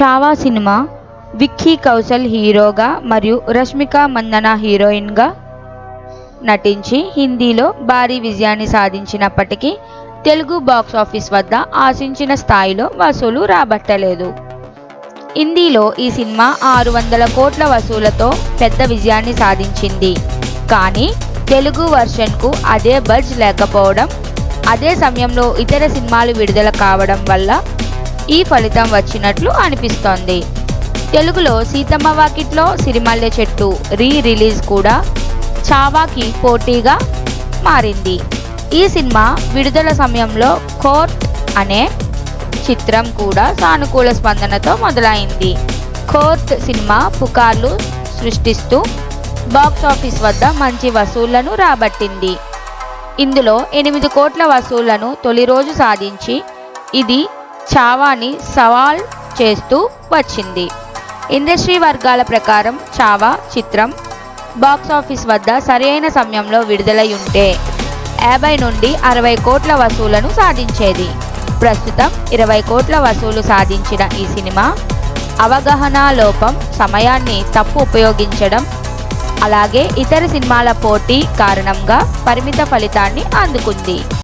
Chhaava cinema Vicky Kaushal హీరోగా మరియు రష్మిక మందన హీరోయిన్గా నటించి హిందీలో భారీ విజయాన్ని సాధించినప్పటికీ తెలుగు బాక్స్ ఆఫీస్ వద్ద ఆశించిన స్థాయిలో వసూలు రాబట్టలేదు. హిందీలో ఈ సినిమా ఆరు వందల కోట్ల వసూలతో పెద్ద విజయాన్ని సాధించింది. కానీ తెలుగు వర్షన్కు అదే బడ్జ్ లేకపోవడం అదే సమయంలో ఇతర సినిమాలు విడుదల కావడం వల్ల ఈ ఫలితం వచ్చినట్లు అనిపిస్తోంది. తెలుగులో సీతమ్మ వాకిట్లో సిరిమల్లె చెట్టు రీ రిలీజ్ కూడా చావాకి పోటీగా మారింది. ఈ సినిమా విడుదల సమయంలో కోర్ట్ అనే చిత్రం కూడా సానుకూల స్పందనతో మొదలైంది. కోర్ట్ సినిమా పుకార్లు సృష్టిస్తూ బాక్సాఫీస్ వద్ద మంచి వసూళ్ళను రాబట్టింది. ఇందులో ఎనిమిది కోట్ల వసూళ్ళను తొలి రోజు సాధించి ఇది చావాని సవాల్ చేస్తూ వచ్చింది. ఇండస్ట్రీ వర్గాల ప్రకారం చావా చిత్రం బాక్సాఫీస్ వద్ద సరైన సమయంలో విడుదలయుంటే యాభై నుండి అరవై కోట్ల వసూలను సాధించేది. ప్రస్తుతం ఇరవై కోట్ల వసూలు సాధించిన ఈ సినిమా అవగాహన లోపం సమయాన్ని తప్పు ఉపయోగించడం అలాగే ఇతర సినిమాల పోటీ కారణంగా పరిమిత ఫలితాన్ని అందుకుంది.